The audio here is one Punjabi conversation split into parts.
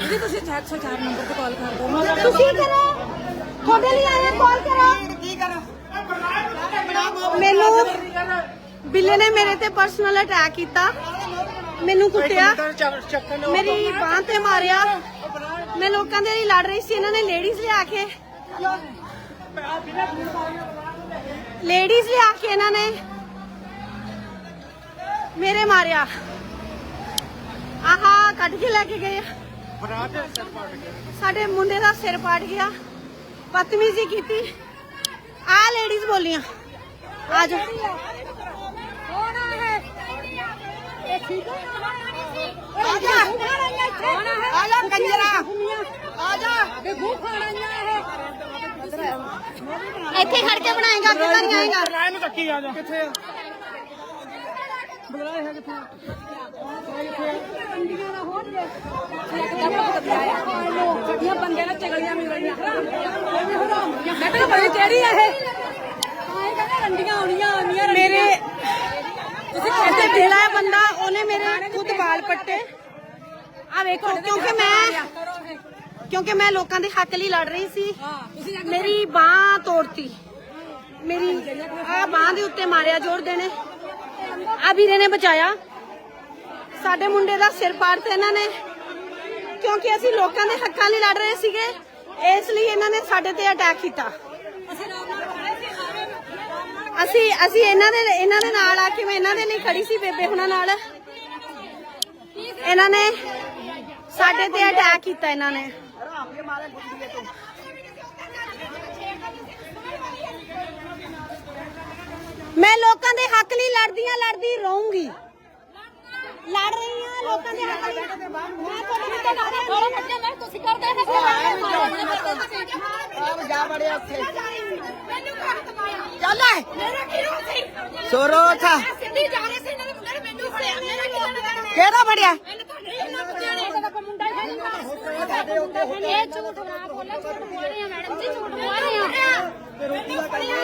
ਜੀ ਤੁਸੀਂ 104 ਨੰਬਰ ਤੇ ਕਾਲ ਕਰ ਦਿਓ ਤੁਸੀਂ ਕਰੋ ਤੁਹਾਡੇ ਲਈ ਆਏ ਕਾਲ ਕਰੋ ਕੀ ਕਰਾਂ ਮੈਨੂੰ ਬਿੱਲੇ ਨੇ ਮੇਰੇ ਤੇ ਪਰਸਨਲ ਅਟੈਕ ਕੀਤਾ। ਮੈਨੂੰ ਕੁੱਟਿਆ। ਮੇਰੀ ਬਾਹ ਤੇ ਮਾਰਿਆ। ਮੈਂ ਲੋਕਾਂ ਦੇ ਲਈ ਲੜ ਰਹੀ ਸੀ, ਇਹਨਾਂ ਨੇ ਲੇਡੀਜ਼ ਲਿਆ ਕੇ। ਲੇਡੀਜ਼ ਲਿਆ ਕੇ ਇਹਨਾਂ ਨੇ। ਮੇਰੇ ਮਾਰਿਆ। ਆਹਾ ਕੱਢ ਕੇ ਲੈ ਕੇ ਗਏ ਆ। ਸਾਡੇ ਮੁੰਡੇ ਦਾ ਸਿਰ ਪਾੜ ਗਿਆ। ਬਦਤਮੀਜ਼ੀ ਕੀਤੀ। ਆ ਲੇਡੀਜ਼ ਬੋਲੀਆਂ। ਆ ਜਾ ਕੌਣ ਹੈ ਇਹ? ਠੀਕ ਹੈ ਆ ਜਾ। ਆ ਜਾ ਕੰਜਰਾ। ਆ ਜਾ। ਬੇਗੂ ਖਾਣਾ ਹੈ ਇੱਥੇ ਖੜ ਕੇ ਬਣਾਏਗਾ ਕਿੱਦਾਂ ਨਹੀਂ ਆਏਗਾ। ਰਾਇ ਨੂੰ ਆ ਜਾ। ਕਿੱਥੇ ਆ? ਗੱਡੀਆਂ ਬੰਦੇ ਨਾਲ ਚਗਲੀਆਂ ਮਿਲਣੀਆਂ ਮੈਂ ਕਿਹਾ ਬੜੀ ਕਿਹੜੀ ਆ ਇਹ। ਆਏ ਕਹਿੰਦੇ ਰੰਡੀਆਂ ਆਉਣੀਆਂ ਆਉਣੀਆਂ ਮੇਰੇ ਇੱਥੇ ਬਿੱਲਾ ਹੈ ਬੰਦਾ ਉਹਨੇ ਮੇਰੇ ਖੁਦ ਵਾਲ ਪੱਟੇ। ਆ ਵੇਖੋ ਕਿਉਂਕਿ ਮੈਂ ਕਿਉਂਕਿ ਮੈਂ ਲੋਕਾਂ ਦੇ ਹੱਕ ਲਈ ਲੜ ਰਹੀ ਸੀ। ਮੇਰੀ ਬਾਹ ਤੋੜਤੀ। ਮੇਰੀ ਆ ਬਾਹ ਦੇ ਉੱਤੇ ਮਾਰਿਆ ਜ਼ੋਰ ਦੇਣੇ। ਆ ਵੀਰੇ ਨੇ ਬਚਾਇਆ। ਸਾਡੇ ਮੁੰਡੇ ਦਾ ਸਿਰ ਪਾੜਤਾ ਇਹਨਾਂ ਨੇ। ਕਿਉਂਕਿ ਅਸੀਂ ਲੋਕਾਂ ਦੇ ਹੱਕਾਂ ਲਈ ਲੜ ਰਹੇ ਸੀਗੇ, ਇਸ ਲਈ ਇਹਨਾਂ ਨੇ ਸਾਡੇ ਤੇ ਅਟੈਕ ਕੀਤਾ। ਅਸੀਂ ਅਸੀਂ ਇਹਨਾਂ ਦੇ ਇਹਨਾਂ ਦੇ ਨਾਲ ਆ ਕੇ ਮੈਂ ਇਹਨਾਂ ਦੇ ਲਈ ਖੜੀ ਸੀ, ਬੇਬੇ ਹੁਣਾਂ ਨਾਲ। ਇਹਨਾਂ ਨੇ ਸਾਡੇ ਤੇ ਅਟੈਕ ਕੀਤਾ ਇਹਨਾਂ ਨੇ। ਮੈਂ ਲੋਕਾਂ ਦੇ ਹੱਕ ਲਈ ਲੜਦੀ ਆ ਲੜਦੀ ਰਹੂੰਗੀ। ਲੜ ਰਹੀ ਆ ਲੋਕਾਂ ਦੇ ਹੱਕ ਲਈ। ਮੈਂ ਤੁਹਾਡੇ ਵਿੱਚ ਲੜ ਰਹੀ ਹਾਂ। ਬੱਚੇ ਮੈਂ ਤੁਸੀਂ ਕਰਦੇ ਨੇ ਆ ਜਾ ਬੜੇ ਉੱਥੇ। ਮੈਨੂੰ ਕਾਹਤ ਮਾਇਆ ਚੱਲ ਮੇਰਾ ਕੀ ਰੋਲ ਸੀ। ਸੋਰੋ ਥਾ ਸਿੱਧੀ ਜਾ ਰਹੇ ਸੀ ਇਹਨਾਂ ਨੇ ਮੁੰਡੇ ਨੇ ਮੈਨੂੰ ਫੜਿਆ। ਮੇਰਾ ਕੀ ਲੈਣਾ ਦੇਣਾ ਕਿਹੜਾ ਫੜਿਆ? ਮੈਨੂੰ ਤਾਂ ਨਹੀਂ ਇੰਨਾ ਪਤਾ ਨਹੀਂ। ਇਹਦਾ ਮੁੰਡਾ ਹੀ ਹੈ ਇਹ ਝੂਠ ਨਾ ਬੋਲੇ ਝੂਠ ਬੋਲ ਰਹੇ ਆ ਮੈਡਮ ਜੀ ਝੂਠ ਬੋਲ ਰਹੇ ਆ ਇਹਨੇ ਫੜਿਆ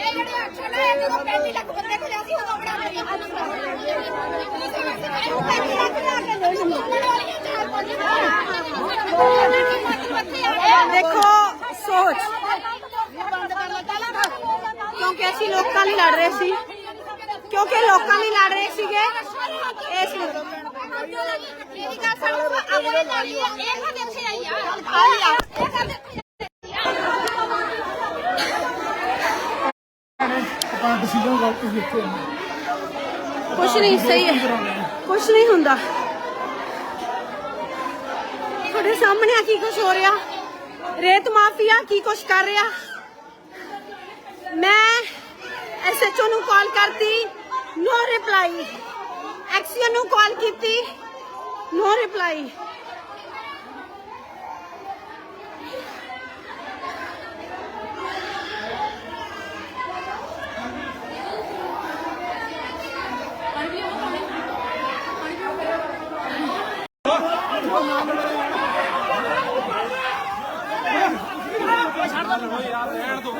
ਇਹ ਜਿਹੜੇ ਜਦੋਂ ਪੈਂਤੀ ਲੱਖ ਬੰਦੇ ਕੋਲ ਅਸੀਂ ਉਦੋਂ ਬਣਾ ਲਿਆ ਦੇਖੋ ਸੋਚ। ਕਿਉਂਕਿ ਅਸੀਂ ਲੋਕਾਂ ਲਈ ਲੜ ਰਹੇ ਸੀ। ਕਿਉਂਕਿ ਲੋਕਾਂ ਲਈ ਲੜ ਰਹੇ ਸੀਗੇ ਇਸ ਲਈ ਮੇਰੀ ਗੱਲ ਸੁਣੋ ਆਪਣੇ ਨਾਲ ਇਹ ਕਦੇ ਇੱਥੇ ਆਈ ਆ। ਇਹ ਕਦੇ ਡਿਸੀਜਨ ਗਲਤ ਦਿੱਤੇ ਕੁਛ ਨਹੀਂ ਸਹੀ ਹੈ। ਕੁਛ ਨਹੀਂ ਹੁੰਦਾ। ਤੁਹਾਡੇ ਸਾਹਮਣੇ ਆ ਕੀ ਕੁਛ ਹੋ ਰਿਹਾ? ਰੇਤ ਮਾਫੀਆ ਕੀ ਕੁਛ ਕਰ ਰਿਹਾ? ਮੈਂ ਐਸਐਚਓ ਨੂੰ ਕਾਲ ਕਰਤੀ ਨੋ ਰਿਪਲਾਈ ਐਕਸੀਅਨ ਨੂੰ ਕਾਲ ਕੀਤੀ ਨੋ ਰਿਪਲਾਈ ਰਹਿਣ ਦੋ।